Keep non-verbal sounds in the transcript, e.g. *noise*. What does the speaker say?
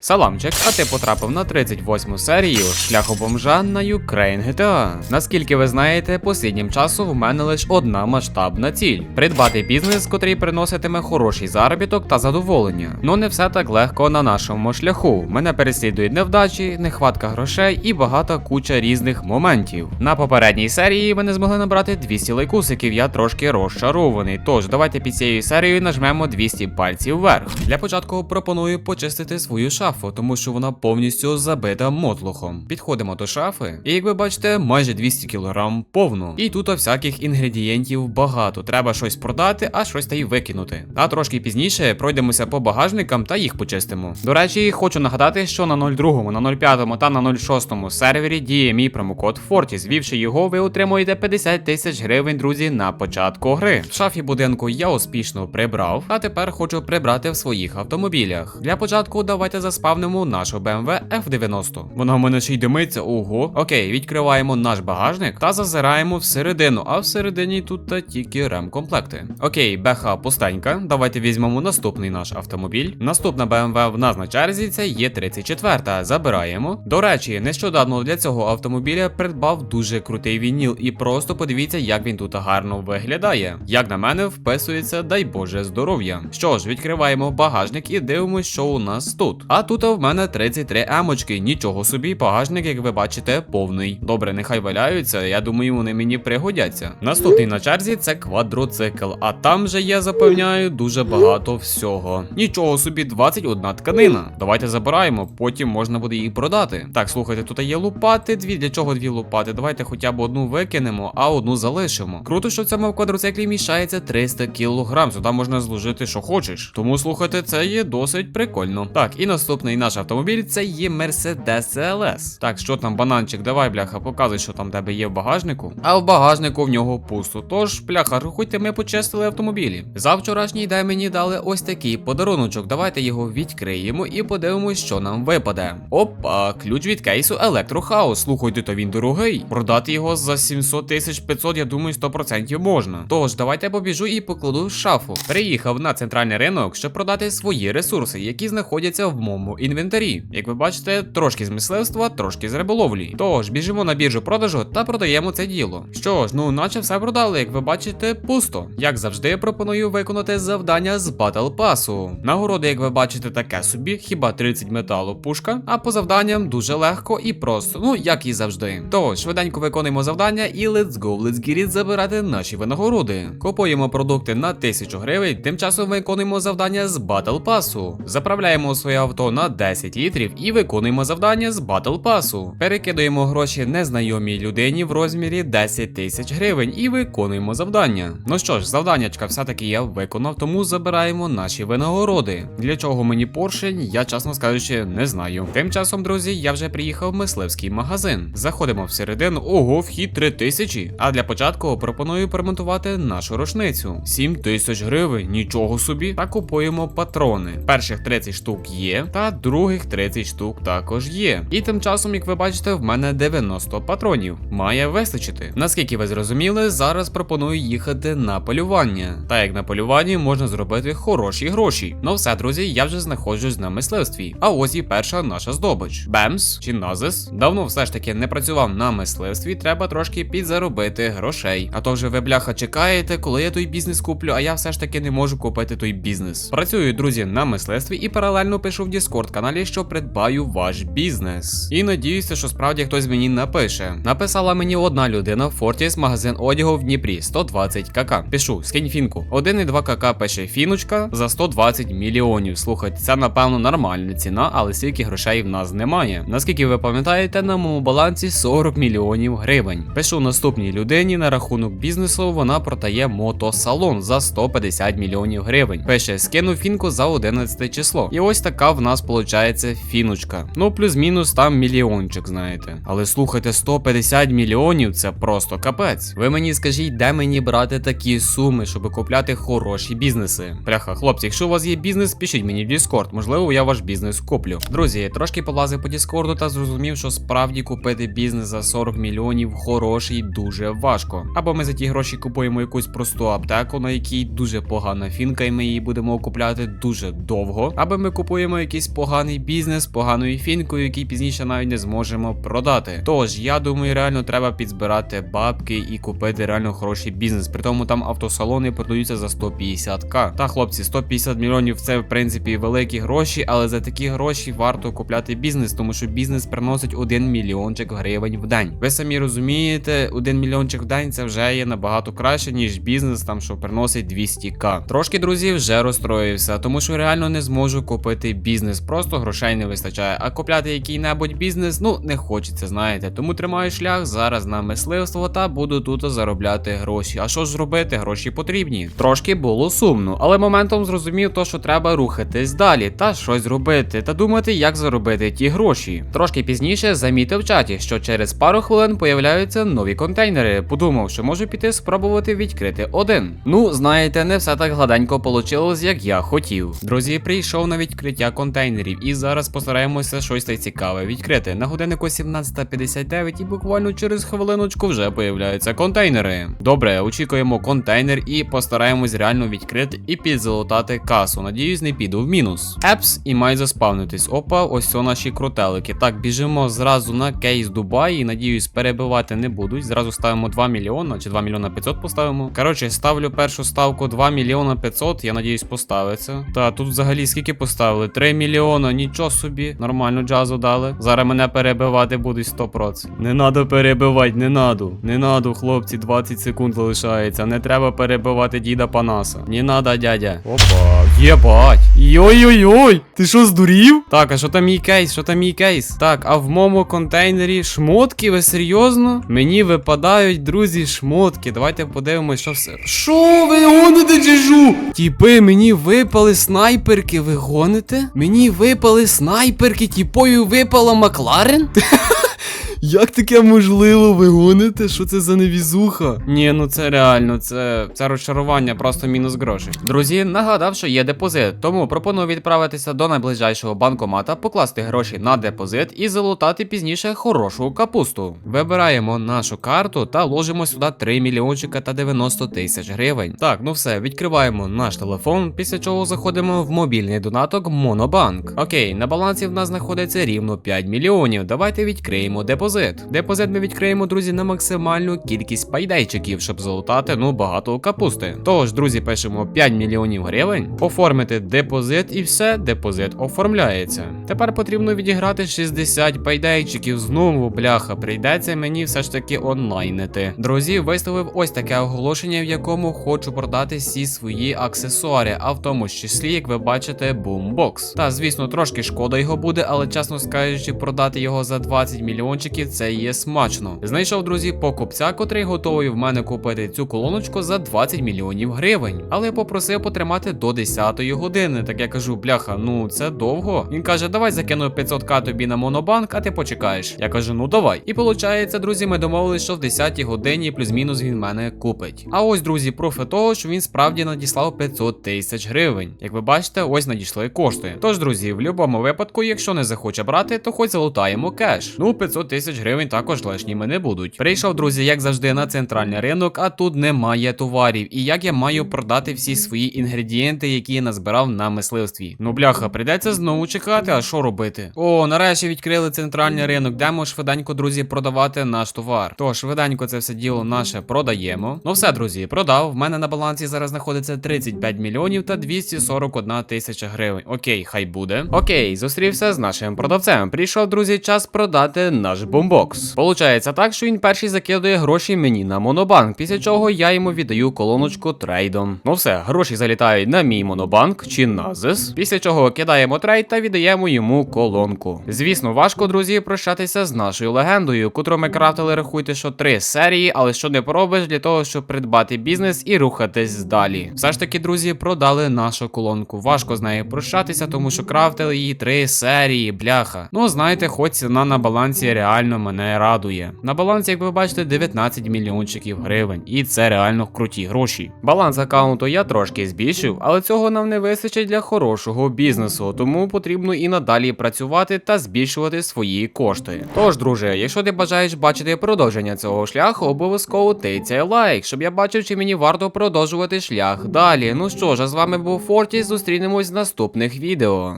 Саламчик, а ти потрапив на 38 серію шляху бомжа на Ukraine GTA. Наскільки ви знаєте, посліднім часом в мене лише одна масштабна ціль: придбати бізнес, котрий приноситиме хороший заробіток та задоволення. Ну не все так легко на нашому шляху. Мене переслідують невдачі, нехватка грошей і багата куча різних моментів. На попередній серії ми не змогли набрати 200 лайкусиків, я трошки розчарований. Тож давайте під цією серією нажмемо 200 пальців вверх. Для початку пропоную почистити свою шафу, тому що вона повністю забита мотлухом. Підходимо до шафи, і як ви бачите, майже 200 кг повну. І тут всяких інгредієнтів багато. Треба щось продати, а щось та й викинути. А трошки пізніше пройдемося по багажникам та їх почистимо. До речі, хочу нагадати, що на 02, на 05 та на 06 сервері діє мій промокод Fortis. Звівши його, ви отримуєте 50 тисяч гривень, друзі, на початку гри. В шафі будинку я успішно прибрав, а тепер хочу прибрати в своїх автомобілях. Для початку давайте заспавнимо нашу BMW F90. Вона в мене ще й димиться. Ого. Окей, відкриваємо наш багажник та зазираємо всередину, а всередині тут та тільки ремкомплекти. Окей, беха пустенька. Давайте візьмемо наступний наш автомобіль. Наступна BMW в нас на черзі це є 34 Забираємо. До речі, нещодавно для цього автомобіля придбав дуже крутий вініл, і просто подивіться, як він тут гарно виглядає. Як на мене, вписується, дай Боже здоров'я. Що ж, відкриваємо багажник і дивимося, що у нас тут. А тут в мене 33 емочки. Нічого собі, багажник, як ви бачите, повний. Добре, нехай валяються. Я думаю, вони мені пригодяться. Наступний на черзі це квадроцикл. А там же я запевняю дуже багато всього. Нічого собі, 21 тканина. Давайте забираємо, потім можна буде їх продати. Так, слухайте, тут є лопати. Дві для чого дві лопати? Давайте хоча б одну викинемо, а одну залишимо. Круто, що в цьому квадроциклі мішається 300 кг. Сюди можна зложити, що хочеш. Тому слухайте, це є досить прикольно. Так, і наступний наш автомобіль це є Mercedes CLS. Так, що там, бананчик, давай, бляха, показуй, що там в тебе є в багажнику. А в багажнику в нього пусто. Тож, бляха, рахуйте, ми почистили автомобілі. За вчорашній день мені дали ось такий подаруночок. Давайте його відкриємо і подивимось, що нам випаде. Опа, ключ від кейсу Електрохаус. Слухайте, то він дорогий. Продати його за 700 тисяч 500, я думаю, 100% можна. Тож, давайте побіжу і покладу в шафу. Приїхав на центральний ринок, щоб продати свої ресурси, які знаходяться в моєму інвентарі. Як ви бачите, трошки з мисливства, трошки з риболовлі. Тож, біжимо на біржу продажу та продаємо це діло. Що ж, ну наче все продали, як ви бачите, пусто. Як завжди, пропоную виконати завдання з Battle Pass. Нагороди, як ви бачите, таке собі, хіба 30 металу пушка, а по завданням дуже легко і просто, ну як і завжди. Тож, швиденько виконуємо завдання і let's go, let's get it забирати наші винагороди. Купуємо продукти на 1000 гривень, тим часом виконуємо завдання з Battle Pass. Заправляємо своє авто на 10 літрів і виконуємо завдання з Battle Pass. Перекидуємо гроші незнайомій людині в розмірі 10 тисяч гривень і виконуємо завдання. Ну що ж, завданнячка все-таки я виконав, тому забираємо наші винагороди. Для чого мені поршень, я чесно скажучи, не знаю. Тим часом, друзі, я вже приїхав в мисливський магазин. Заходимо всередину. Ого, вхід 3000. А для початку пропоную перемонтувати нашу рушницю. 7 тисяч гривень, нічого собі. Та купуємо патрони. Перших 30 штук є, та других 30 штук також є. І тим часом, як ви бачите, в мене 90 патронів. Має вистачити. Наскільки ви зрозуміли, зараз пропоную їхати на полювання. Та як на полюванні можна зробити хороші гроші. Ну все, друзі, я вже знаходжусь на мисливстві. А ось і перша наша здобич. Бемс чи Назис. Давно все ж таки не працював на мисливстві, треба трошки підзаробити грошей. А то вже ви бляха чекаєте, коли я той бізнес куплю, а я все ж таки не можу купити той бізнес. Працюю, друзі, на мисливстві і паралельно пишу в Discord каналі, що придбаю ваш бізнес. І надіюся, що справді хтось мені напише. Написала мені одна людина в Фортіс магазин одягу в Дніпрі 120 кк. Пишу, скинь фінку. 1,2 кк пише фіночка за 120 мільйонів. Слухайте, це напевно нормальна ціна, але стільки грошей в нас немає. Наскільки ви пам'ятаєте, на моєму балансі 40 мільйонів гривень. Пишу наступній людині на рахунок бізнесу, вона продає мотосалон за 150 мільйонів гривень. Пише, скину фінку за 11 число. І ось така в нас виходить фіночка. Ну, плюс-мінус там мільйончик, знаєте. Але слухайте, 150 мільйонів це просто капець. Ви мені скажіть, де мені брати такі суми, щоб купляти хороші бізнеси? Бляха, хлопці, якщо у вас є бізнес, пишіть мені в Discord, можливо, я ваш бізнес куплю. Друзі, я трошки полазив по Діскорду та зрозумів, що справді купити бізнес за 40 мільйонів хороший дуже важко. Або ми за ті гроші купуємо якусь просту аптеку, на якій дуже погана фінка, і ми її будемо купляти дуже довго. Або ми купуємо якийсь якийсь поганий бізнес, поганою фінкою, який пізніше навіть не зможемо продати. Тож я думаю, реально треба підзбирати бабки і купити реально хороший бізнес. При тому там автосалони продаються за 150к. Та хлопці, 150 мільйонів це в принципі великі гроші, але за такі гроші варто купляти бізнес, тому що бізнес приносить 1 мільйончик гривень в день. Ви самі розумієте, 1 мільйончик в день це вже є набагато краще, ніж бізнес, там що приносить 200к. Трошки друзі вже розстроївся, тому що реально не зможу купити бізнес, просто грошей не вистачає. А купляти який-небудь бізнес, ну не хочеться, знаєте. Тому тримаю шлях зараз на мисливство та буду тут заробляти гроші. А що ж робити? Гроші потрібні. Трошки було сумно, але моментом зрозумів то, що треба рухатись далі та щось робити та думати, як заробити ті гроші. Трошки пізніше замітив в чаті, що через пару хвилин появляються нові контейнери. Подумав, що можу піти спробувати відкрити один. Ну, знаєте, не все так гладенько получилось, як я хотів. Друзі, прийшов на відкриття контейнерів, і зараз постараємося щось та цікаве відкрити. На годиннику 17.59 і буквально через хвилиночку вже появляються контейнери. Добре, очікуємо контейнер і постараємось реально відкрити і підзолотати касу. Надіюсь, не піду в мінус. Епс і має заспавнитись. Опа, ось о наші крутелики. Так, біжимо зразу на кейс Дубай і надіюсь, перебивати не будуть. Зразу ставимо 2 мільйона чи 2 мільйона 500 поставимо. Коротше, ставлю першу ставку 2 мільйона 500. Я надіюсь, поставиться. Та тут взагалі скільки поставили? 3 мільйона, нічого собі. Нормально джазу дали. Зараз мене перебивати будуть 100%. Не надо перебивати, не надо. Не надо, хлопці, 20 секунд залишається. Не треба перебивати діда Панаса. Не надо, дядя. Опа, єбать. Йой-йой-йой, ти що здурів? Так, а що там мій кейс? Що там мій кейс? Так, а в моєму контейнері шмотки, ви серйозно? Мені випадають, друзі, шмотки. Давайте подивимось, що все. Що ви гоните чижу? Тіпи, мені випали снайперки, ви гоните? Мені випали снайперки, тіпою випала Макларен? *laughs* Як таке можливо, ви гоните? Що це за невізуха? Ні, ну це реально, це, це розчарування, просто мінус грошей. Друзі, нагадав, що є депозит, тому пропоную відправитися до найближчого банкомата, покласти гроші на депозит і залутати пізніше хорошу капусту. Вибираємо нашу карту та ложимо сюди 3 мільйончика та 90 тисяч гривень. Так, ну все, відкриваємо наш телефон, після чого заходимо в мобільний донаток Монобанк. Окей, на балансі в нас знаходиться рівно 5 мільйонів. Давайте відкриємо депозит. Депозит Депозит ми відкриємо, друзі, на максимальну кількість пайдайчиків, щоб залутати ну багато капусти. Тож, друзі, пишемо 5 мільйонів гривень, оформити депозит і все, депозит оформляється. Тепер потрібно відіграти 60 пайдайчиків. Знову бляха, прийдеться мені все ж таки онлайнити. Друзі, виставив ось таке оголошення, в якому хочу продати всі свої аксесуари, а в тому числі, як ви бачите, бумбокс. Та звісно, трошки шкода його буде, але чесно скажучи, продати його за 20 мільйончиків це є смачно. Знайшов, друзі, покупця, котрий готовий в мене купити цю колоночку за 20 мільйонів гривень. Але попросив потримати до 10-ї години. Так я кажу, бляха, ну це довго. Він каже, давай закину 500к тобі на монобанк, а ти почекаєш. Я кажу, ну давай. І виходить, друзі, ми домовились, що в 10-й годині плюс-мінус він мене купить. А ось, друзі, профи того, що він справді надіслав 500 тисяч гривень. Як ви бачите, ось надійшли кошти. Тож, друзі, в будь-якому випадку, якщо не захоче брати, то хоч залутаємо кеш. Ну, 500 тисяч гривень також лишніми не будуть. Прийшов, друзі, як завжди, на центральний ринок, а тут немає товарів. І як я маю продати всі свої інгредієнти, які я назбирав на мисливстві. Ну, бляха, прийдеться знову чекати, а що робити? О, нарешті відкрили центральний ринок, де ми швиденько, друзі, продавати наш товар. То швиденько це все діло наше продаємо. Ну все, друзі, продав. В мене на балансі зараз знаходиться 35 мільйонів та 241 тисяча гривень. Окей, хай буде. Окей, зустрівся з нашим продавцем. Прийшов, друзі, час продати наш бомбокс. Получається так, що він перший закидує гроші мені на монобанк, після чого я йому віддаю колоночку трейдом. Ну все, гроші залітають на мій монобанк чи на ЗИС, після чого кидаємо трейд та віддаємо йому колонку. Звісно, важко, друзі, прощатися з нашою легендою, котру ми крафтили, рахуйте, що три серії, але що не поробиш для того, щоб придбати бізнес і рухатись далі. Все ж таки, друзі, продали нашу колонку. Важко з нею прощатися, тому що крафтили її три серії, бляха. Ну, знаєте, хоч ціна на балансі реально мене радує. На балансі, як ви бачите, 19 мільйончиків гривень, і це реально круті гроші. Баланс аккаунту я трошки збільшив, але цього нам не вистачить для хорошого бізнесу, тому потрібно і надалі працювати та збільшувати свої кошти. Тож, друже, якщо ти бажаєш бачити продовження цього шляху, обов'язково тицяй лайк, щоб я бачив, чи мені варто продовжувати шлях далі. Ну що ж, а з вами був Фортіс, зустрінемось в наступних відео.